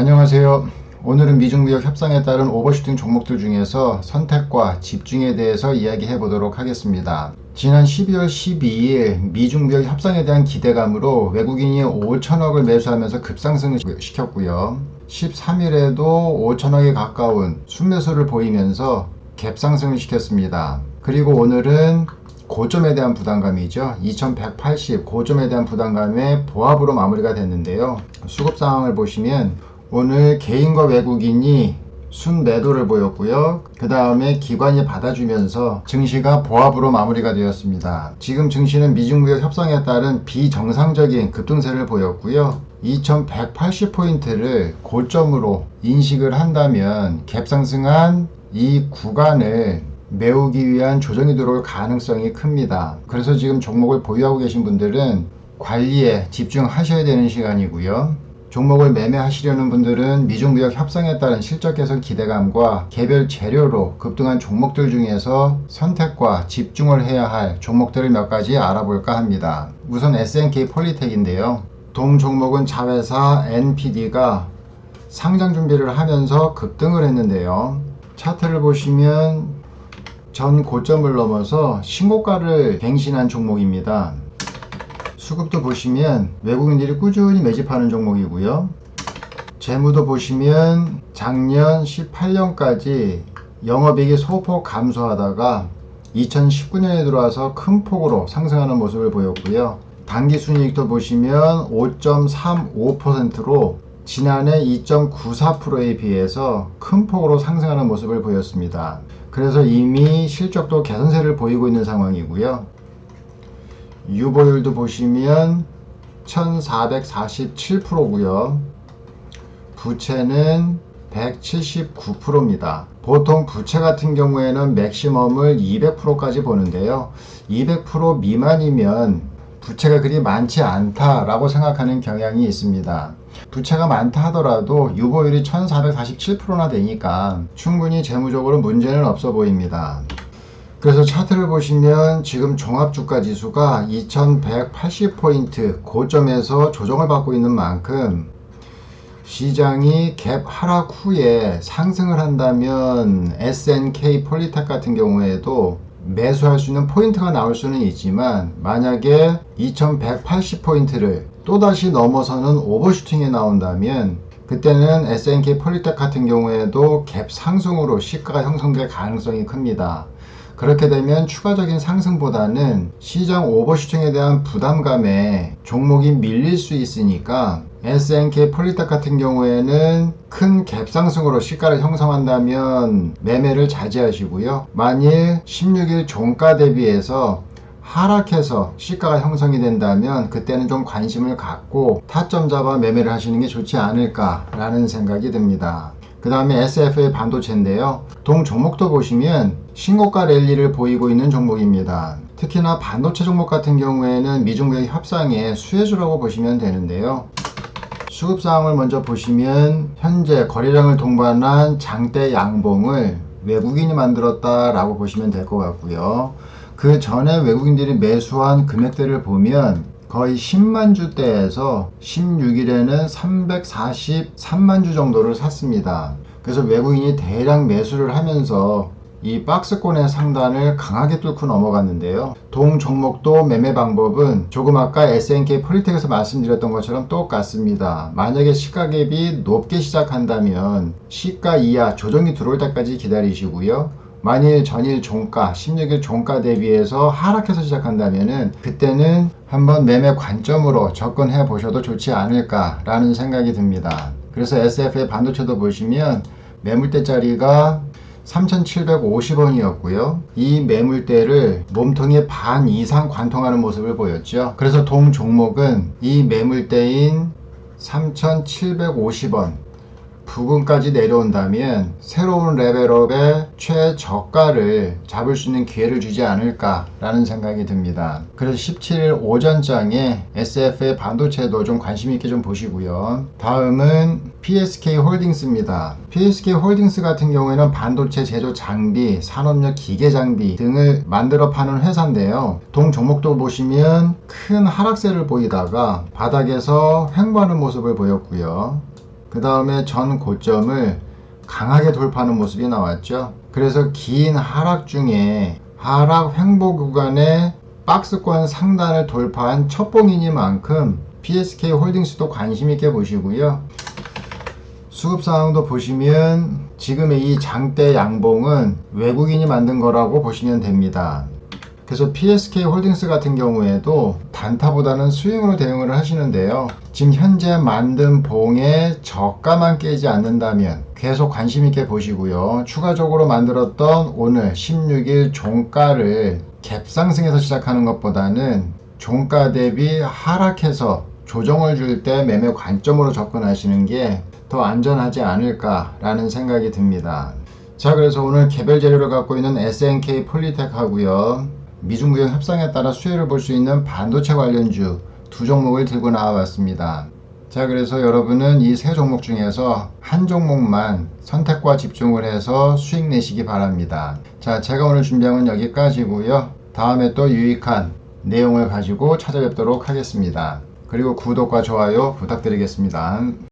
안녕하세요. 오늘은 미중무역 협상에 따른 오버슈팅 종목들 중에서 선택과 집중에 대해서 이야기해 보도록 하겠습니다. 지난 12월 12일 미중무역 협상에 대한 기대감으로 외국인이 5천억을 매수하면서 급상승을 시켰고요. 13일에도 5천억에 가까운 순매수를 보이면서 갭상승을 시켰습니다. 그리고 오늘은 고점에 대한 부담감이죠. 2180 고점에 대한 부담감의 보합으로 마무리가 됐는데요. 수급 상황을 보시면 오늘 개인과 외국인이 순매도를 보였고요. 그 다음에 기관이 받아주면서 증시가 보합으로 마무리가 되었습니다. 지금 증시는 미중무역 협상에 따른 비정상적인 급등세를 보였고요. 2180포인트를 고점으로 인식을 한다면 갭상승한 이 구간을 메우기 위한 조정이 들어올 가능성이 큽니다. 그래서 지금 종목을 보유하고 계신 분들은 관리에 집중하셔야 되는 시간이고요. 종목을 매매하시려는 분들은 미중무역 협상에 따른 실적 개선 기대감과 개별 재료로 급등한 종목들 중에서 선택과 집중을 해야 할 종목들을 몇 가지 알아볼까 합니다. 우선 SNK 폴리텍인데요. 동 종목은 자회사 NPD가 상장 준비를 하면서 급등을 했는데요. 차트를 보시면 전 고점을 넘어서 신고가를 갱신한 종목입니다. 수급도 보시면 외국인들이 꾸준히 매집하는 종목이고요. 재무도 보시면 작년 18년까지 영업이익이 소폭 감소하다가 2019년에 들어와서 큰 폭으로 상승하는 모습을 보였고요. 단기 순이익도 보시면 5.35%로 지난해 2.94%에 비해서 큰 폭으로 상승하는 모습을 보였습니다. 그래서 이미 실적도 개선세를 보이고 있는 상황이고요. 유보율도 보시면 1447%고요. 부채는 179%입니다. 보통 부채 같은 경우에는 맥시멈을 200%까지 보는데요. 200% 미만이면 부채가 그리 많지 않다라고 생각하는 경향이 있습니다. 부채가 많다 하더라도 유보율이 1447%나 되니까 충분히 재무적으로 문제는 없어 보입니다. 그래서 차트를 보시면 지금 종합주가 지수가 2180포인트 고점에서 조정을 받고 있는 만큼 시장이 갭 하락 후에 상승을 한다면 SNK 폴리텍 같은 경우에도 매수할 수 있는 포인트가 나올 수는 있지만 만약에 2180포인트를 또다시 넘어서는 오버슈팅에 나온다면 그때는 SNK 폴리텍 같은 경우에도 갭 상승으로 시가가 형성될 가능성이 큽니다. 그렇게 되면 추가적인 상승보다는 시장 오버슈팅에 대한 부담감에 종목이 밀릴 수 있으니까 SNK 폴리텍 같은 경우에는 큰 갭상승으로 시가를 형성한다면 매매를 자제하시고요. 만일 16일 종가 대비해서 하락해서 시가가 형성이 된다면 그때는 좀 관심을 갖고 타점 잡아 매매를 하시는 게 좋지 않을까라는 생각이 듭니다. 그 다음에 SF의 반도체인데요. 동 종목도 보시면 신고가 랠리를 보이고 있는 종목입니다. 특히나 반도체 종목 같은 경우에는 미중무역 협상의 수혜주라고 보시면 되는데요. 수급 사항을 먼저 보시면 현재 거래량을 동반한 장대 양봉을 외국인이 만들었다라고 보시면 될 것 같고요. 그 전에 외국인들이 매수한 금액들을 보면 거의 10만 주대에서 16일에는 343만 주 정도를 샀습니다. 그래서 외국인이 대량 매수를 하면서 이 박스권의 상단을 강하게 뚫고 넘어갔는데요. 동 종목도 매매 방법은 조금 아까 SNK 폴리텍에서 말씀드렸던 것처럼 똑같습니다. 만약에 시가갭이 높게 시작한다면 시가 이하 조정이 들어올 때까지 기다리시고요. 만일 전일 종가 16일 종가 대비해서 하락해서 시작한다면은 그때는 한번 매매 관점으로 접근해 보셔도 좋지 않을까 라는 생각이 듭니다 그래서 SF의 반도체도 보시면 매물대 자리가 3,750원이었고요. 이 매물대를 몸통의 반 이상 관통하는 모습을 보였죠. 그래서 동 종목은 이 매물대인 3,750원 부근까지 내려온다면 새로운 레벨업의 최저가를 잡을 수 있는 기회를 주지 않을까라는 생각이 듭니다. 그래서 17일 오전장에 SF의 반도체도 좀 관심 있게 좀 보시고요. 다음은 PSK 홀딩스입니다. PSK 홀딩스 같은 경우에는 반도체 제조 장비, 산업용 기계 장비 등을 만들어 파는 회사인데요. 동 종목도 보시면 큰 하락세를 보이다가 바닥에서 횡보하는 모습을 보였고요. 그 다음에 전 고점을 강하게 돌파하는 모습이 나왔죠. 그래서 긴 하락 중에 하락 횡보 구간에 박스권 상단을 돌파한 첫 봉이니만큼 PSK 홀딩스도 관심 있게 보시고요. 수급 상황도 보시면 지금의 이 장대 양봉은 외국인이 만든 거라고 보시면 됩니다. 그래서 PSK 홀딩스 같은 경우에도 단타보다는 스윙으로 대응을 하시는데요. 지금 현재 만든 봉의 저가만 깨지 않는다면 계속 관심 있게 보시고요. 추가적으로 만들었던 오늘 16일 종가를 갭상승해서 시작하는 것보다는 종가 대비 하락해서 조정을 줄 때 매매 관점으로 접근하시는 게 더 안전하지 않을까라는 생각이 듭니다. 자, 그래서 오늘 개별 재료를 갖고 있는 SNK 폴리텍 하고요. 미중무역 협상에 따라 수혜를 볼 수 있는 반도체 관련주 두 종목을 들고 나와봤습니다. 자, 그래서 여러분은 이 세 종목 중에서 한 종목만 선택과 집중을 해서 수익 내시기 바랍니다. 자, 제가 오늘 준비한 건 여기까지고요. 다음에 또 유익한 내용을 가지고 찾아뵙도록 하겠습니다. 그리고 구독과 좋아요 부탁드리겠습니다.